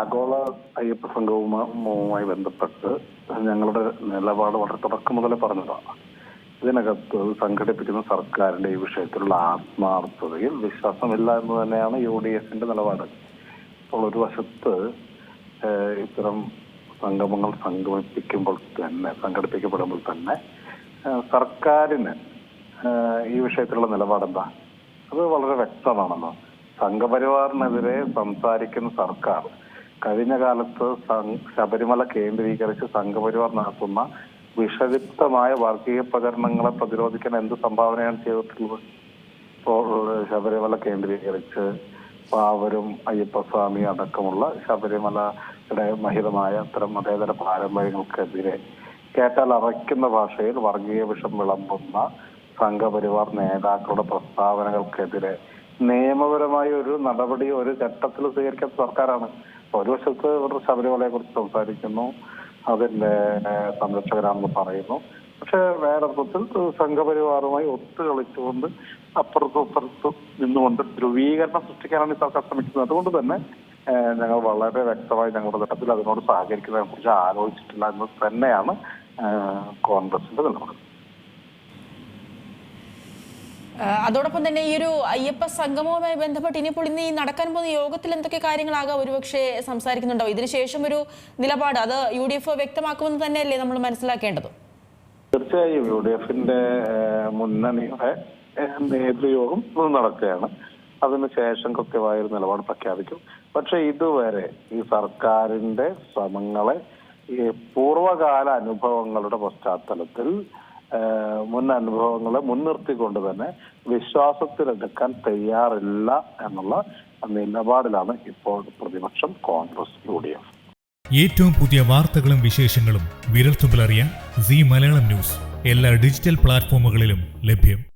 ആഗോള അയ്യപ്പ സംഘവുമായി ബന്ധപ്പെട്ട് ഞങ്ങളുടെ നിലപാട് വളരെ തുടക്കം മുതലേ പറഞ്ഞതാണ് ഇതിനകത്ത് സംഘടിപ്പിക്കുന്ന സർക്കാരിന്റെ ഈ വിഷയത്തിലുള്ള ആത്മാർത്ഥതയിൽ വിശ്വാസമില്ല എന്ന് തന്നെയാണ് യു ഡി എഫിന്റെ നിലപാട്. അപ്പോൾ ഒരു വശത്ത് ഇത്തരം സംഗമങ്ങൾ സംഘടിപ്പിക്കുമ്പോൾ തന്നെ സംഘടിപ്പിക്കപ്പെടുമ്പോൾ തന്നെ സർക്കാരിന് ഈ വിഷയത്തിലുള്ള നിലപാടെന്താ? അത് വളരെ വ്യക്തമാണല്ലോ സംഘപരിവാറിനെതിരെ സംസാരിക്കുന്ന സർക്കാർ കഴിഞ്ഞ കാലത്ത് ശബരിമല കേന്ദ്രീകരിച്ച് സംഘപരിവാർ നടത്തുന്ന വിഷലിപ്തമായ വർഗീയ പ്രചരണങ്ങളെ പ്രതിരോധിക്കാൻ എന്ത് സംഭാവനയാണ് ചെയ്തിട്ടുള്ളത്? ഇപ്പോൾ ശബരിമല കേന്ദ്രീകരിച്ച് പാവരും അയ്യപ്പസ്വാമി അടക്കമുള്ള ശബരിമലയുടെ മഹിതമായ അത്തരം മതേതര പാരമ്പര്യങ്ങൾക്കെതിരെ കേട്ടാൽ അറയ്ക്കുന്ന ഭാഷയിൽ വർഗീയ വിഷം വിളമ്പുന്ന സംഘപരിവാർ നേതാക്കളുടെ പ്രസ്താവനകൾക്കെതിരെ നിയമപരമായ ഒരു നടപടി ഒരു ഘട്ടത്തിൽ സ്വീകരിക്കാത്ത സർക്കാരാണ്. ഒരു വശത്ത് ഇവർ ശബരിമലയെ കുറിച്ച് സംസാരിക്കുന്നു അതിന്റെ സംരക്ഷകരാണെന്ന് പറയുന്നു. പക്ഷെ വേറൊരുത്തിൽ സംഘപരിവാറുമായി ഒത്തു കളിച്ചുകൊണ്ട് അപ്പുറത്തും ഇപ്പുറത്തും നിന്നുകൊണ്ട് ധ്രുവീകരണം സൃഷ്ടിക്കാനാണ് ഈ സർക്കാർ ശ്രമിക്കുന്നത്. അതുകൊണ്ട് തന്നെ ഞങ്ങൾ വളരെ വ്യക്തമായി ഞങ്ങളുടെ ഘട്ടത്തിൽ അതിനോട് സഹകരിക്കുന്നതിനെ കുറിച്ച് ആലോചിച്ചിട്ടില്ല എന്ന് തന്നെയാണ് കോൺഗ്രസിന്റെ നിലപാട്. അതോടൊപ്പം തന്നെ ഈ ഒരു അയ്യപ്പ സംഗമവുമായി ബന്ധപ്പെട്ട് ഇനിയിപ്പോൾ ഇന്ന് ഈ നടക്കാൻ പോകുന്ന യോഗത്തിൽ എന്തൊക്കെ കാര്യങ്ങളാകാം ഒരുപക്ഷെ സംസാരിക്കുന്നുണ്ടാവും? ഇതിനുശേഷം ഒരു നിലപാട് അത് യു ഡി എഫ് വ്യക്തമാക്കുമെന്ന് തന്നെയല്ലേ നമ്മൾ മനസ്സിലാക്കേണ്ടത്? തീർച്ചയായും യു ഡി എഫിന്റെ മുന്നണിയുടെ നേതൃയോഗം നടക്കുകയാണ്. അതിനുശേഷം കൃത്യമായ ഒരു നിലപാട് പ്രഖ്യാപിക്കും. പക്ഷെ ഇതുവരെ ഈ സർക്കാരിന്റെ ശ്രമങ്ങളെ ഈ പൂർവകാല അനുഭവങ്ങളുടെ പശ്ചാത്തലത്തിൽ മുൻ അനുഭവങ്ങളെ മുൻനിർത്തിക്കൊണ്ട് തന്നെ വിശ്വാസത്തിലെടുക്കാൻ തയ്യാറില്ല എന്നുള്ള നിലപാടിലാണ് ഇപ്പോൾ പ്രതിപക്ഷം കോൺഗ്രസ് യു ഡി എഫ്. ഏറ്റവും പുതിയ വാർത്തകളും വിശേഷങ്ങളും വിരൽത്തുമ്പിലറിയാൻ സി മലയാളം ന്യൂസ്. എല്ലാ ഡിജിറ്റൽ പ്ലാറ്റ്ഫോമുകളിലും ലഭ്യം.